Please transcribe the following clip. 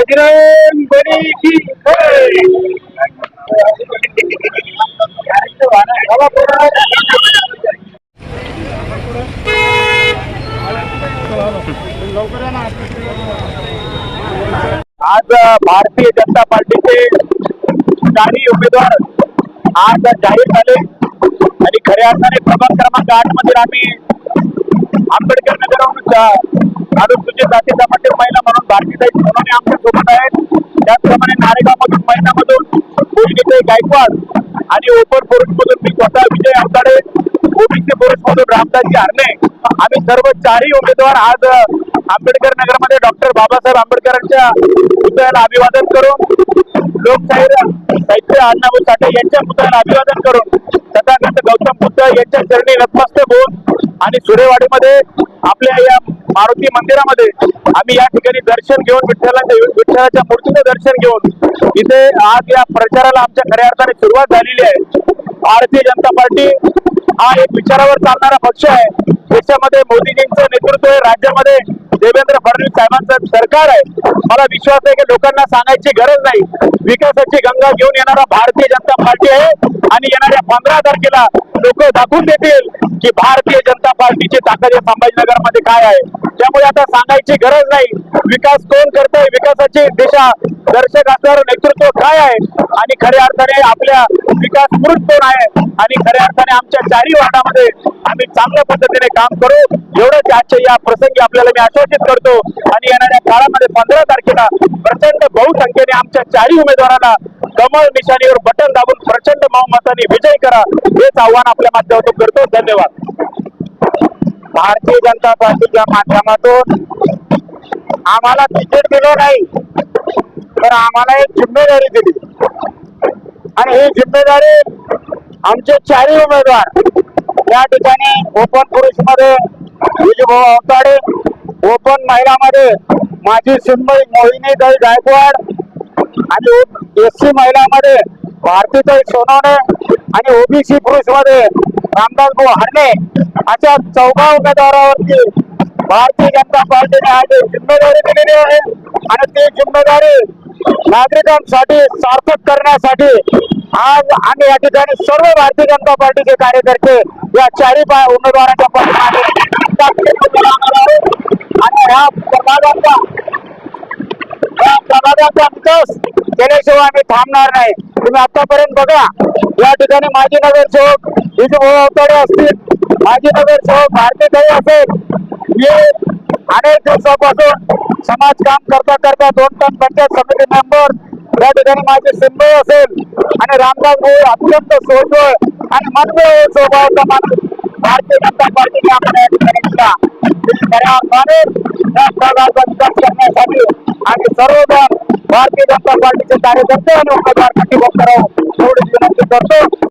बजरंग बली की आज भारतीय जनता पार्टीचे चारही उमेदवार आज जाहीर झाले आणि खऱ्या अर्थाने प्रभाग क्रमांक आठमध्ये आम्ही आंबेडकर नगरहून अनुसूचित जाती जमातील महिला म्हणून भारतीताई सोनवणे आमच्यासोबत आहेत. त्याचप्रमाणे नारेगाव मधून महिलामधून भूषणीताई गायकवाड आणि ओपन पुरुष मधून मी स्वतः विजय आमदाडे. ओबीसी मधून रामदासजी हरणे. आम्ही सर्व चारही उमेदवार आज आंबेडकर नगरमध्ये डॉक्टर बाबासाहेब आंबेडकरांच्या पुतळ्याला अभिवादन करून लोकशाहीर साहित्य अण्णाभाऊ साठे यांच्या पुतळ्याला अभिवादन करून तथागत गौतम बुद्ध यांच्या चरणी नतमस्तक होऊन आणि सुरेवाडीमध्ये आपल्या या मारुती मंदिरामध्ये आम्ही या ठिकाणी दर्शन घेऊन विठ्ठलाच्या विठ्ठलाच्या मूर्तीचं दर्शन घेऊन इथे आज या प्रचाराला आमच्या खऱ्या अर्थाने सुरुवात झालेली आहे. भारतीय जनता पार्टी हा एक विचारावर चालणारा पक्ष आहे. देशामध्ये मोदीजींचं नेतृत्व आहे. राज्यामध्ये देवेंद्र फडणवीस साहेबांचं सरकार आहे. मला विश्वास आहे की लोकांना सांगायची गरज नाही. विकासाची गंगा घेऊन येणारा भारतीय जनता पार्टी आहे. आणि येणाऱ्या पंधरा तारखेला लोक दाखवून देतील की भारतीय जनता पार्टीची ताकद या संभाजीनगरमध्ये काय आहे? त्यामुळे आता सांगायची गरज नाही. विकास कोण करतोय? विकासाची दिशा दर्शक असणारं नेतृत्व काय आहे? आणि खऱ्या अर्थाने आपल्या विकास पुरुष कोण आहे? आणि खऱ्या अर्थाने आमच्या चारही वार्डामध्ये आम्ही चांगल्या पद्धतीने काम करू. एवढंच आजच्या या प्रसंगी आपल्याला मी आश्वासित करतो. आणि येणाऱ्या काळामध्ये पंधरा तारखेला प्रचंड बहुसंख्येने आमच्या चारही उमेदवारांना कमळ निशाणीवर बटन दाबून प्रचंड बहुमताने विजय करा हेच आव्हान आपल्या माध्यमातून करतो. धन्यवाद. भारतीय जनता पार्टीच्या माध्यमातून आम्हाला तिकीट दिलं नाही तर आम्हाला एक जिम्मेदारी दिली. आणि ही जिम्मेदारी आमचे चारही उमेदवार या ठिकाणी ओपन पुरुषमध्ये विजयभाऊ अवताडे ओपन महिलामध्ये माझी सिंबई मोहिनी दल गायकवाड आणि एस सी महिलामध्ये भारतीताई सोनवणे आणि ओबीसी पुरुषमध्ये रामदास भाऊ हरणे अशा चौघा उमेदवारावरती भारतीय जनता पार्टीने आज जिम्मेदारी दिलेली आहे. आणि ती जिम्मेदारी नागरिकांसाठी सार्थक करण्यासाठी आज आम्ही या ठिकाणी सर्व भारतीय जनता पार्टीचे कार्यकर्ते या चारही उमेदवारांच्या पाठीमागे आणि ह्या प्रभागाचा या प्रभागाचा विकास केल्याशिवाय आम्ही थांबणार नाही. तुम्ही आतापर्यंत बघा या ठिकाणी माजी नगरसेवक विजयभाऊ अवताडे असतील. माजी नगरसेवक भारतीताई असेल. हे अनेक दिवसापासून समाज काम करता करता दोन टन पंचायत समिती मेंबर या ठिकाणी माझे सिंधू असेल. आणि रामदास भाऊ अत्यंत सोजवळ आणि मनमोह स्वभावाचा माणूस भारतीय जनता पार्टीने आपण या ठिकाणी दिला. खऱ्या अर्थाने या प्रभागाचा विकास करण्यासाठी आणि सर्व जनता पार्टीचे कार्यकर्ते आणि उमेदवार पाठीबोध करावं एवढी विनंती करतो.